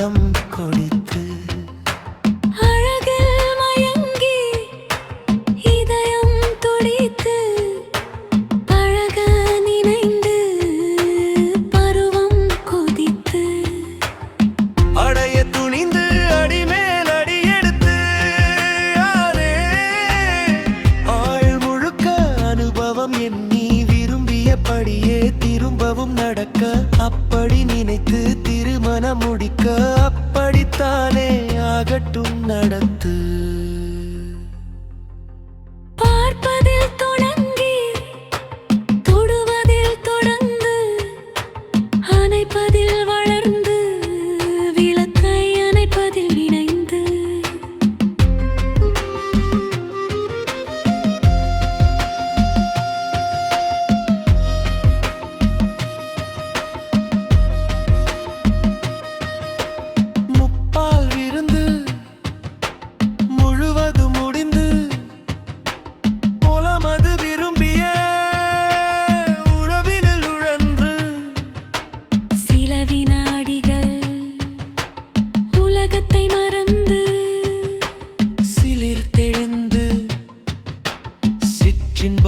உள்ளம் கொடி அப்படியே திரும்பவும் நடக்க அப்படி நினைத்து திருமணம் முடிக்க அப்படித்தானே ஆகட்டும் நடத்து.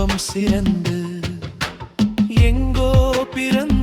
சிற்றின்பம் சிறந்து எங்கோ பிறந்து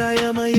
சீராயமய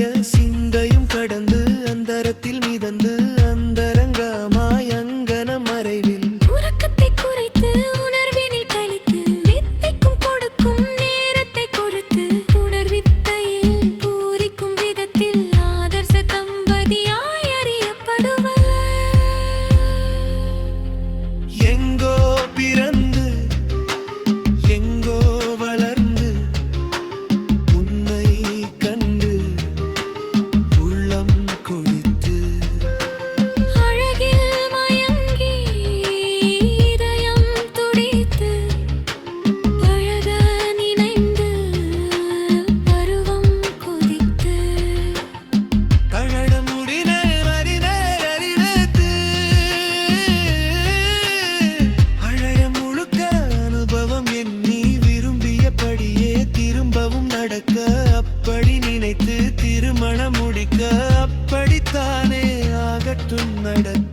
നടത്തും നടത്തും